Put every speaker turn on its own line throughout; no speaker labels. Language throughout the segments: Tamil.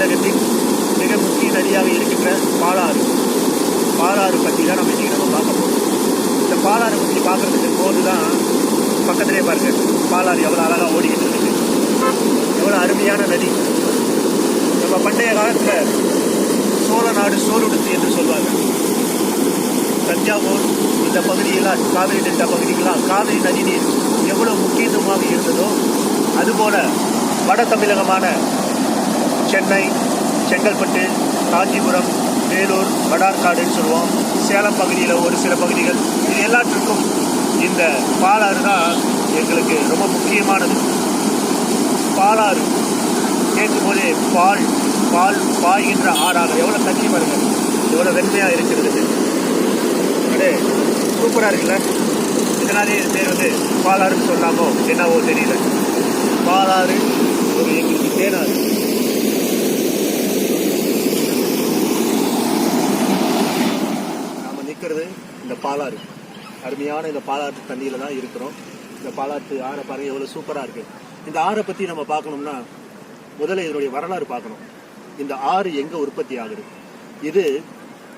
தமிழகத்தின் மிக முக்கிய நதியாக இருக்கின்ற பாலாறு. பாலாறு பற்றி தான் நம்ம இன்றைக்கி நம்ம பார்க்க போகிறோம் இந்த பாலாறு பற்றி பார்க்குறதுக்கு போது தான் பக்கத்திலே பாருங்க. பாலாறு எவ்வளோ அழகாக ஓடிக்கிட்டு இருக்கு. எவ்வளோ அருமையான நதி. நம்ம பண்டைய காலத்தில் சோழ நாடு சோறுடுத்து என்று சொல்வாங்க. தஞ்சாவூர் இந்த பகுதியெல்லாம் காவிரி டெல்டா பகுதிகளாம் காவிரி நதி நீர் எவ்வளோ முக்கியத்துவமாக இருந்ததோ அதுபோல வட தமிழகமான சென்னை செங்கல்பட்டு காஞ்சிபுரம் வேலூர் வடார்காடுன்னு சொல்லுவோம். சேலம் பகுதியில் ஒரு சில பகுதிகள். இது எல்லாத்திற்கும் இந்த பாலாறு தான் எங்களுக்கு ரொம்ப முக்கியமானது. பாலாறு கேட்கும் போதே பால் பால் பாய்கின்ற ஆறாக எவ்வளோ தண்ணி பாருங்க. எவ்வளோ வெண்மையாக இருக்கிறது. அப்படியே சூப்பராக இருக்குல்ல? இதனாலே இது பேர் வந்து பாலாறுன்னு சொல்லாமோ என்னவோ தெரியல. பாலாறு ஒரு எங்களுக்கு தேனாறு நாம் நிற்கிறது இந்த பாலாறு. அருமையான இந்த பாலாற்று தண்ணியில் தான் இருக்கிறோம். இந்த பாலாற்று ஆறை பாருங்க எவ்வளோ சூப்பராக இருக்குது இந்த ஆறை பற்றி நம்ம பார்க்கணும்னா முதல்ல இதனுடைய வரலாறு பார்க்கணும். இந்த ஆறு எங்கே உற்பத்தி ஆகுது? இது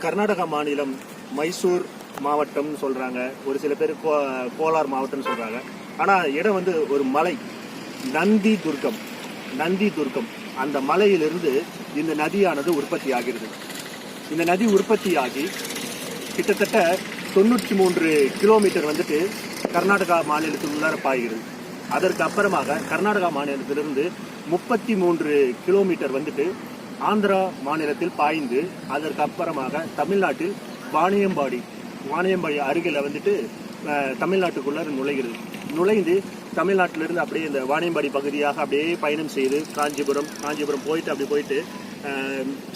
கர்நாடகா மாநிலம் மைசூர் மாவட்டம்னு சொல்கிறாங்க ஒரு சில பேர் கோ கோலார் மாவட்டம்னு சொல்கிறாங்க ஆனால் இடம் வந்து ஒரு மலை. நந்தி துர்க்கம் நந்தி துர்க்கம் அந்த மலையிலிருந்து இந்த நதியானது உற்பத்தி ஆகிறது. இந்த நதி உற்பத்தியாகி கிட்டத்தட்ட தொண்ணூற்றி மூன்று கிலோமீட்டர் வந்துட்டு கர்நாடகா மாநிலத்தில் உள்ளார பாய்கிறது. அதற்கு அப்புறமாக கர்நாடகா மாநிலத்திலிருந்து முப்பத்தி மூன்று கிலோமீட்டர் வந்துட்டு ஆந்திரா மாநிலத்தில் பாய்ந்து அதற்கு அப்புறமாக தமிழ்நாட்டில் வாணியம்பாடி வாணியம்பாடி அருகில் வந்துட்டு அஹ், தமிழ்நாட்டுக்குள்ளார நுழைகிறது. நுழைந்து தமிழ்நாட்டிலிருந்து அப்படியே இந்த வாணியம்பாடி பகுதியாக அப்படியே பயணம் செய்து காஞ்சிபுரம் காஞ்சிபுரம் போயிட்டு அப்படி போயிட்டு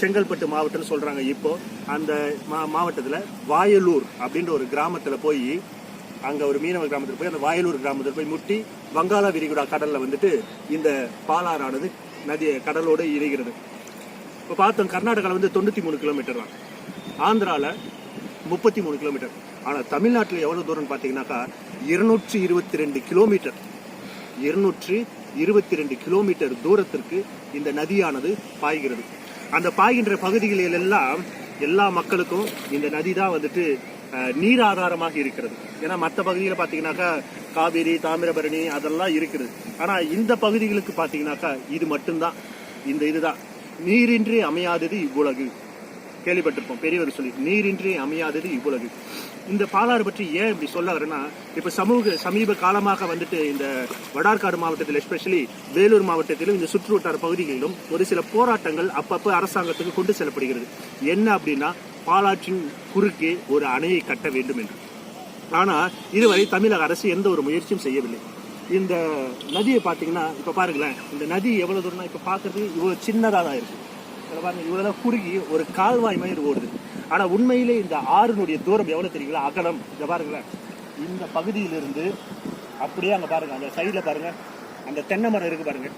செங்கல்பட்டு மாவட்டம்னு சொல்றாங்க இப்போ. அந்த மா மாவட்டத்தில் வாயலூர் அப்படின்ற ஒரு கிராமத்தில் போய் அங்கே ஒரு மீனவ கிராமத்தில் போய் அந்த வாயலூர் கிராமத்தில் போய் முட்டி வங்காள விரிகுடா கடலில் வந்துட்டு இந்த பாலாறானது நதி கடலோடு இணைகிறது. இப்போ பார்த்தோம் கர்நாடகாவில் வந்து தொண்ணூற்றி மூணு கிலோமீட்டர் தான். ஆந்திராவில் முப்பத்தி மூணு கிலோமீட்டர் ஆனால் தமிழ்நாட்டில் எவ்வளோ தூரம்னு பார்த்தீங்கன்னாக்கா இருநூற்றி இருபத்தி ரெண்டு கிலோமீட்டர் இருநூற்றி இருபத்தி ரெண்டு கிலோமீட்டர் தூரத்திற்கு இந்த நதியானது பாய்கிறது. அந்த பாய்கின்ற பகுதிகளில் எல்லாம் எல்லா மக்களுக்கும் இந்த நதி தான் வந்துட்டு நீர் ஆதாரமாக இருக்கிறது. ஏன்னா மற்ற பகுதியில் பார்த்தீங்கன்னாக்கா காவேரி தாமிரபரணி அதெல்லாம் இருக்குது. ஆனால் இந்த பகுதிகளுக்கு பார்த்தீங்கன்னாக்கா இது மட்டும்தான். இந்த இதுதான். நீரின்றி அமையாதது இவ்வுலகு. கேள்விப்பட்டிருப்போம் பெரியவர் சொல்லி நீரின்றி அமையாதது இவ்வுலகு. இந்த பாலாறு பற்றி ஏன் இப்படி சொல்ல வரேன்னா இப்போ சமூக சமீப காலமாக வந்துட்டு இந்த வடார்காடு மாவட்டத்தில் எஸ்பெஷலி வேலூர் மாவட்டத்திலும் இந்த சுற்று வட்டார பகுதிகளிலும் ஒரு சில போராட்டங்கள் அப்பப்போ அரசாங்கத்துக்கு கொண்டு செல்லப்படுகிறது. என்ன அப்படின்னா பாலாற்றின் குறுக்கே ஒரு அணையை கட்ட வேண்டும் என்று. ஆனால் இதுவரை தமிழக அரசு எந்த ஒரு முயற்சியும் செய்யவில்லை. இந்த நதியை பார்த்தீங்கன்னா இப்போ பாருங்களேன் இந்த நதி எவ்வளோ தூரம்னா இப்போ பார்க்கறது இவ்வளோ சின்னதாக தான் இருக்குது பாருங்க இவ்வளவுதான் குறுகி ஒரு கால்வாய் மாதிரி ஓடுது. ஆனா உண்மையிலே இந்த ஆறுனுடைய தூரம் எவ்வளவு தெரியுங்களா? அகலம். இங்க பாருங்களேன். இந்த பகுதியிலிருந்து அப்படியே அங்க பாருங்க அந்த சைடில் பாருங்க. அந்த தென்னை மரம் இருக்கு பாருங்க.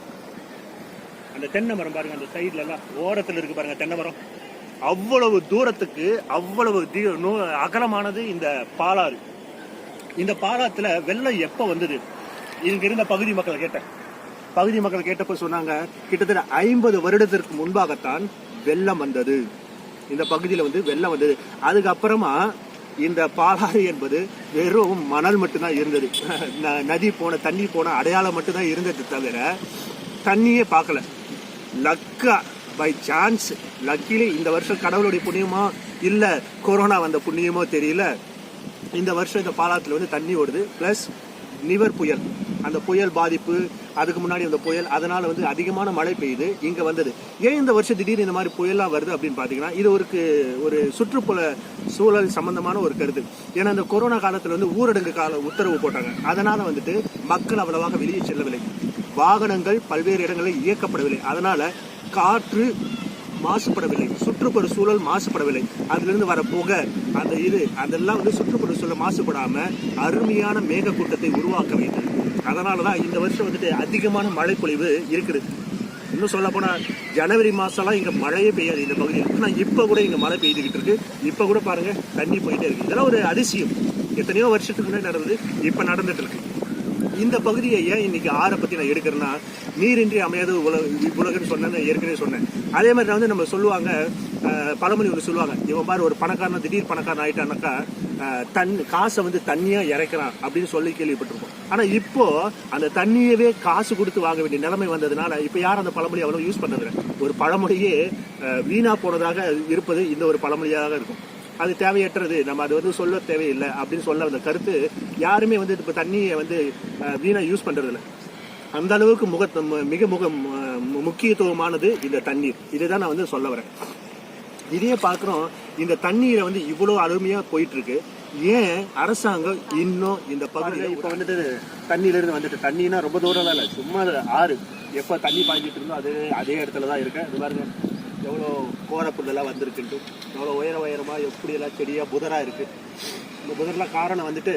அந்த தென்னை மரம் பாருங்க அந்த சைடுல எல்லாம் ஓரத்துல இருக்கு பாருங்க தென்னை மரம். அவ்வளவு தூரத்துக்கு அவ்வளவு தீ- அகலமானது இந்த பாலாறு. இந்த பாலாத்துல வெள்ளம் எப்ப வந்தது? இங்க இருந்த பகுதி மக்களை கேட்டேன். பகுதி மக்கள் கேட்டப்ப சொன்னாங்க கிட்டத்தட்ட ஐம்பது வருடத்திற்கு முன்பாகத்தான் வெள்ளம் வந்தது. இந்த பகுதியில் வந்து வெள்ளம் வந்தது. அதுக்கப்புறமா இந்த பாலாறு என்பது வெறும் மணல் மட்டும்தான் இருந்தது. ந- நதி போன தண்ணி போன அடையாளம் மட்டும்தான் இருந்தது தவிர தண்ணியே பார்க்கல. லக்கா பை சான்ஸ் லக்கிலி இந்த வருஷம் கடவுளுடைய புண்ணியமோ இல்ல கொரோனா வந்த புண்ணியமோ தெரியல. இந்த வருஷம் இந்த பாலாத்துல வந்து தண்ணி ஓடுது பிளஸ் நிவர் புயல். அந்த புயல் பாதிப்பு அதுக்கு முன்னாடி அந்த புயல் அதனால வந்து அதிகமான மழை பெய்யுது இங்க வந்தது. ஏன் இந்த வருஷம் திடீர்னு இந்த மாதிரி புயல்லாம் வருது அப்படின்னு பாத்தீங்கன்னா இது ஒரு ஒரு சுற்றுப்புற சூழல் சம்பந்தமான ஒரு கருத்து. ஏன்னா இந்த கொரோனா காலத்துல வந்து ஊரடங்கு கால உத்தரவு போட்டாங்க. அதனால வந்துட்டு மக்கள் அவ்வளவாக வெளியே செல்லவில்லை. வாகனங்கள் பல்வேறு இடங்களில் இயக்கப்படவில்லை. அதனால காற்று மாசுபடவில்லை. சுற்றுப்புற சூழல் மாசுபடவில்லை. அதிலிருந்து வர புகை அந்த இது அதெல்லாம் வந்து சுற்றுப்புற சூழல் மாசுபடாமல் அருமையான மேகக்கூட்டத்தை உருவாக்க வைத்தது. அதனாலதான் இந்த வருஷம் வந்துட்டு அதிகமான மழை பொழிவு இருக்குது. இன்னும் சொல்ல போனால் ஜனவரி மாதம்லாம் இங்கே மழையே பெய்யாது இந்த பகுதியில். ஆனால் இப்போ கூட இங்கே மழை பெய்துகிட்டு இருக்கு. இப்போ கூட பாருங்கள் தண்ணி போயிட்டே இருக்குது இதெல்லாம் ஒரு அதிசயம். எத்தனையோ வருஷத்துக்கு முன்னாடி நடந்தது இப்போ நடந்துட்டு இருக்கு. இந்த பகுதியை ஏன் இன்னைக்கு ஆறை பற்றி நான் எடுக்கிறேன்னா நீரின்றி அமையாத உலக உலகன்னு சொன்னேன்னு ஏற்கனவே சொன்னேன். அதே மாதிரி நான் வந்து நம்ம சொல்லுவாங்க பழமொழி ஒன்று சொல்லுவாங்க. இவன் பாரு ஒரு பணக்காரன் திடீர் பணக்காரன் ஆயிட்டானாக்கா தன் காசை வந்து தண்ணியாக இறைக்கிறான் அப்படின்னு சொல்லி கேள்விப்பட்டிருப்போம். ஆனால் இப்போ அந்த தண்ணியவே காசு கொடுத்து வாங்க வேண்டிய நிலைமை வந்ததுனால இப்போ யாரும் அந்த பழமொழி அவ்வளோ யூஸ் பண்ணதில்லை ஒரு பழமொழியே அஹ், வீணா போனதாக இருப்பது இந்த ஒரு பழமொழியாக இருக்கும். அது தேவையற்றது. நம்ம அது வந்து சொல்ல தேவையில்லை அப்படின்னு சொல்ல அந்த கருத்து யாருமே வந்து இப்போ தண்ணியை வந்து வீணாக யூஸ் பண்ணுறதில்ல அந்த அளவுக்கு முக மிக முக முக்கியத்துவமானது இந்த தண்ணீர். இதுதான் நான் வந்து சொல்ல வரேன். இதையே பார்க்குறோம். இந்த தண்ணீரை வந்து இவ்வளோ அருமையாக போயிட்டுருக்கு ஏன் அரசாங்கம் இன்னும் இந்த பகுதியில் இப்போ வந்துட்டு தண்ணியிலிருந்து வந்துட்டு தண்ணினா ரொம்ப தூரம் இல்லை சும்மா ஆறு. எப்போ தண்ணி பாய்ஞ்சிட்டு இருந்தோ அது அதே இடத்துல தான் இருக்கு இது பாருங்க எவ்வளோ கோரப்புல்லெல்லாம் வந்திருக்குன்ட்டு. எவ்வளோ உயர உயரமா எப்படியெல்லாம் செடியா புதரா இருக்கு. இந்த புதர்லாம் காரணம் வந்துட்டு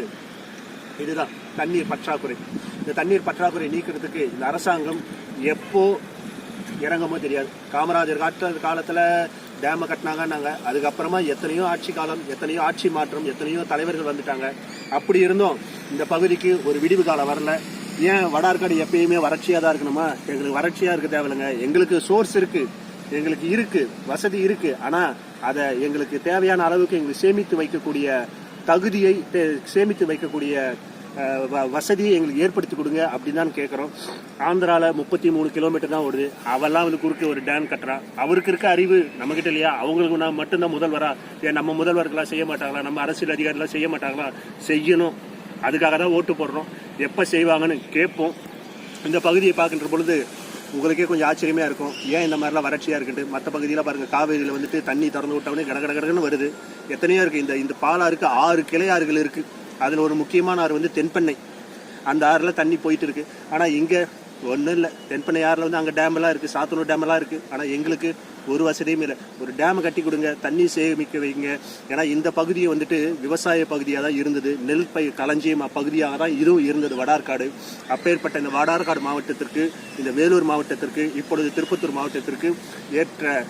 இதுதான் தண்ணீர் பற்றாக்குறை. இந்த தண்ணீர் பற்றாக்குறை நீக்கிறதுக்கு இந்த அரசாங்கம் எப்போ இறங்குமோ தெரியாது. காமராஜர் காட்டுற காலத்துல டேமை கட்டினாங்கன்னாங்க. அதுக்கப்புறமா எத்தனையோ ஆட்சி காலம் எத்தனையோ ஆட்சி மாற்றம் எத்தனையோ தலைவர்கள் வந்துட்டாங்க. அப்படி இருந்தும் இந்த பகுதிக்கு ஒரு விடிவு காலம் வரல. ஏன் வடார்காடு எப்பயுமே வறட்சியாக தான் இருக்கணுமா? எங்களுக்கு வறட்சியாக இருக்க தேவையில்லைங்க. எங்களுக்கு சோர்ஸ் இருக்குது எங்களுக்கு இருக்குது வசதி இருக்குது ஆனால் அதை எங்களுக்கு தேவையான அளவுக்கு எங்களுக்கு சேமித்து வைக்கக்கூடிய தகுதியை தே- சேமித்து வைக்கக்கூடிய வ- வசதியை எங்களுக்கு ஏற்படுத்தி கொடுங்க அப்படின்னு தான் கேட்குறோம் ஆந்திராவில் முப்பத்தி மூணு கிலோமீட்டர் தான் ஓடுது. அவெல்லாம் வந்து குறுக்கு ஒரு டேம் கட்டுறான் அவருக்கு இருக்க அறிவு நம்மகிட்ட இல்லையா? அவங்களுக்கு நான் மட்டும்தான் முதல்வரா. ஏன் நம்ம முதல்வர்களாம் செய்ய மாட்டாங்களா? நம்ம அரசியல் அதிகாரிலாம் செய்ய மாட்டாங்களா? செய்யணும். அதுக்காக தான் ஓட்டு போடுறோம். எப்போ செய்வாங்கன்னு கேட்போம். இந்த பகுதியை பார்க்கின்ற பொழுது உங்களுக்கே கொஞ்சம் ஆச்சரியமாக இருக்கும். ஏன் இந்த மாதிரிலாம் வறட்சியாக இருக்குன்ட்டு? மற்ற பகுதியில் பாருங்கள் காவேரியில் வந்துட்டு தண்ணி திறந்து விட்டவொடனே கட கட வருது. எத்தனையோ இருக்குது இந்த இந்த பாலாறுக்கு ஆறு கிளையாறுகள் இருக்குது அதில் ஒரு முக்கியமான ஆறு வந்து தென்பெண்ணை. அந்த ஆறில் தண்ணி போயிட்டு இருக்கு. ஆனால் இங்கே ஒன்றும் இல்லை. தென்பெண்ணை ஆறில் வந்து அங்கே டேமெல்லாம் இருக்குது சாத்தனூர் டேம் இருக்குது ஆனால் எங்களுக்கு ஒரு வசதியும் இல்லை. ஒரு டேமை கட்டி கொடுங்க. தண்ணி சேமிக்க வைங்க. ஏன்னா இந்த பகுதியை வந்துட்டு விவசாய பகுதியாக தான் இருந்தது. நெல் பயிர் களஞ்சியம் பகுதியாக தான் இதுவும் இருந்தது வடார்காடு. அப்பேற்பட்ட இந்த வடார்காடு மாவட்டத்திற்கு இந்த வேலூர் மாவட்டத்திற்கு இப்பொழுது திருப்பத்தூர் மாவட்டத்திற்கு ஏற்ற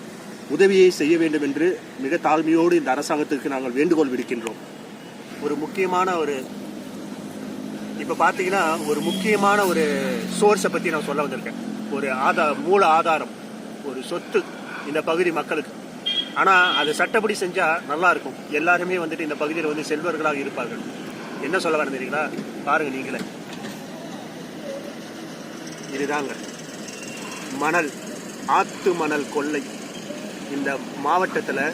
உதவியை செய்ய வேண்டும் என்று மிக தாழ்மையோடு இந்த அரசாங்கத்திற்கு நாங்கள் வேண்டுகோள் விடுக்கின்றோம். ஒரு முக்கியமான ஒரு இப்போ பார்த்தீங்கன்னா ஒரு முக்கியமான ஒரு சோர்ஸை பற்றி நான் சொல்ல வந்திருக்கேன். ஒரு ஆதா மூல ஆதாரம் ஒரு சொத்து இந்த பகுதி மக்களுக்கு. ஆனால் அது சட்டப்படி செஞ்சால் நல்லா இருக்கும். எல்லாருமே வந்துட்டு இந்த பகுதியில் வந்து செல்வர்களாக இருப்பார்கள். என்ன சொல்ல வரேன் பாருங்கள் நீங்களே. இதுதாங்க. மணல் ஆத்து மணல் கொள்ளை. இந்த மாவட்டத்தில்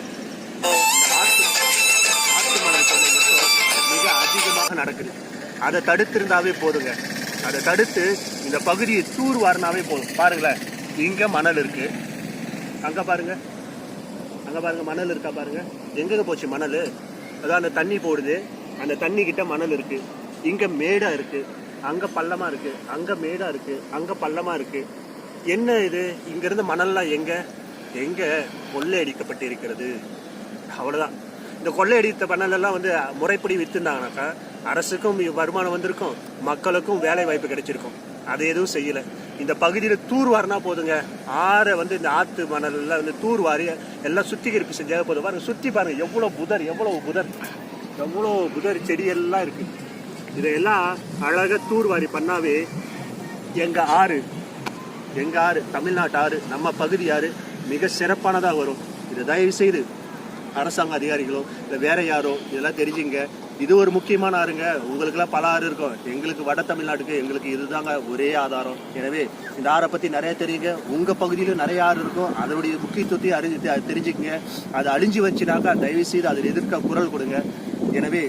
மிக அதிகமாக நடக்குது. அதை தடுத்திருந்தாவே போதுங்க. அதை தடுத்து இந்த பகுதியை தூர் வாரினாவே போதும். பாருங்களேன் இங்கே மணல் இருக்கு. அங்கே பாருங்க. அங்கே பாருங்க மணல் இருக்கா பாருங்க. எங்கெங்கே போச்சு மணல்? அதான் அந்த தண்ணி போடுது. அந்த தண்ணி கிட்ட மணல் இருக்கு. இங்கே மேடாக இருக்கு. அங்கே பள்ளமாக இருக்கு. அங்கே மேடாக இருக்கு. அங்கே பள்ளமாக இருக்கு. என்ன இது? இங்கேருந்து மணல்லாம் எங்கே? எங்கே கொள்ளை அடிக்கப்பட்டு இருக்கிறது அவ்வளோதான் இந்த கொள்ளையடித்த பண்ணலாம் வந்து முறைப்படி வித்துருந்தாங்கனாக்கா அரசுக்கும் வருமானம் வந்திருக்கும். மக்களுக்கும் வேலை வாய்ப்பு கிடைச்சிருக்கும். அது எதுவும் செய்யல. இந்த பகுதியில் தூர் வாரினா போதுங்க. ஆறை வந்து இந்த ஆத்து மணலில் வந்து தூர் வாரி எல்லாம் சுத்திகரிப்பு செஞ்சாக போதும். பாருங்க சுத்தி பாருங்க. எவ்வளவு புதர் எவ்வளவு புதர். எவ்வளவு புதர் செடி எல்லாம் இருக்கு. இதையெல்லாம் அழகா தூர் வாரி பண்ணாவே எங்க ஆறு எங்க ஆறு தமிழ்நாட்டு ஆறு நம்ம பகுதி ஆறு மிக சிறப்பானதாக வரும். இதை தயவு செய்து அரசாங்க அதிகாரிகளோ இல்லை வேற யாரோ இதெல்லாம் தெரிஞ்சுங்க. இது ஒரு முக்கியமான ஆறுங்க. உங்களுக்கெல்லாம் பல ஆறு இருக்கும். எங்களுக்கு வட தமிழ்நாட்டுக்கு எங்களுக்கு இதுதாங்க ஒரே ஆதாரம். எனவே இந்த ஆறை பற்றி நிறைய தெரியுங்க. உங்கள் பகுதியிலும் நிறைய ஆறு இருக்கும். அதனுடைய முக்கியத்துவத்தை அறிஞ்சு தெரிஞ்சுக்கங்க. அது அழிஞ்சு வச்சுனாக்கா தயவு செய்து அதில் எதிர்க்க குரல் கொடுங்க. எனவே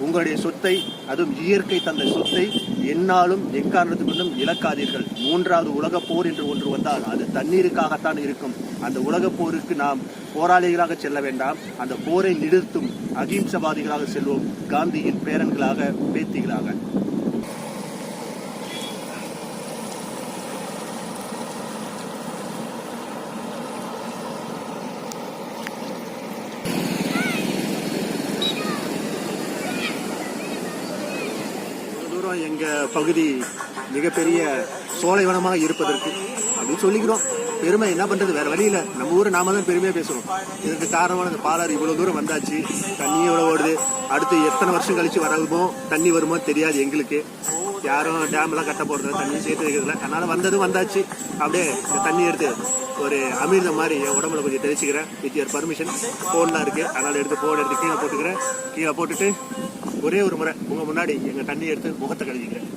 உங்களுடைய சொத்தை அதுவும் இயற்கை தந்த சொத்தை எந்நாளும் எக்காரணத்துக்கொண்டும் இழக்காதீர்கள். மூன்றாவது உலக போர் என்று ஒன்று வந்தால் அது தண்ணீருக்காகத்தான் இருக்கும். அந்த உலகப் போருக்கு நாம் போராளிகளாக செல்ல வேண்டாம். அந்த போரை நிறுத்தும் அகிம்சவாதிகளாக செல்வோம். காந்தியின் பேரன்களாக பேத்திகளாக. எங்கள் பகுதி மிகப்பெரிய சோலைவனமாக இருப்பதற்கு அப்படின்னு சொல்லிக்கிறோம். பெருமை என்ன பண்ணுறது வேறு வழியில் நம்ம ஊரை நாம தான் பெருமையாக பேசுகிறோம் இதுக்கு காரணமான இந்த பாலாறு இவ்வளோ தூரம் வந்தாச்சு. தண்ணி எவ்வளவு ஓடுது? அடுத்து எத்தனை வருஷம் கழித்து வரவுமோ தண்ணி வருமோ தெரியாது எங்களுக்கு. யாரும் டேம்லாம் கட்ட போறது தண்ணி சேர்த்து வைக்கிறதுல அதனால் வந்ததும் வந்தாச்சு. அப்படியே இந்த தண்ணி எடுத்து ஒரு அமிர்தம் மாதிரி என் உடம்புல கொஞ்சம் தெளிச்சுக்கிறேன். வித் யர் பர்மிஷன் ஃபோன்லாம் இருக்குது அதனால் எடுத்து ஃபோன் எடுத்து கீழே போட்டுக்கிறேன். கீழே போட்டுட்டு ஒரே ஒரு முறை உங்க முன்னாடி எங்க தண்ணி எடுத்து முகத்தை கழுவிக்கிறேன்.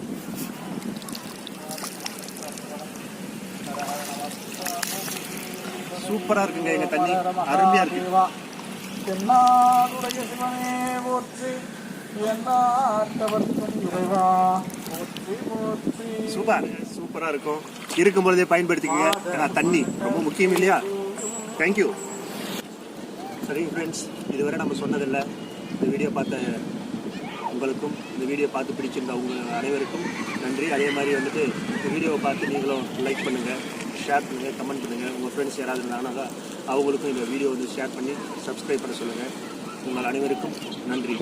சூப்பரா இருக்குங்க எங்க தண்ணி. அருமையா இருக்கு. சூப்பர். சூப்பரா இருக்கும். இருக்கும் பொழுதே பயன்படுத்திக்கங்க. ஏன்னா தண்ணி ரொம்ப முக்கியம் இல்லையா? தேங்க்யூ சரி ஃப்ரெண்ட்ஸ் இதுவரை நம்ம சொன்னதில்லை. இந்த வீடியோ பார்த்த உங்களுக்கும் இந்த வீடியோ பார்த்து பிடிச்சிருந்த உங்கள் அனைவருக்கும் நன்றி. அதே மாதிரி வந்துட்டு இந்த வீடியோவை பார்த்து நீங்களும் லைக் பண்ணுங்கள் ஷேர் பண்ணுங்கள் கமெண்ட் பண்ணுங்கள் உங்கள் ஃப்ரெண்ட்ஸ் யாராவது இருந்தாங்கன்னா அவங்களுக்கும் இந்த வீடியோ வந்து ஷேர் பண்ணி சப்ஸ்கிரைப் பண்ண சொல்லுங்கள் உங்கள் அனைவருக்கும் நன்றி.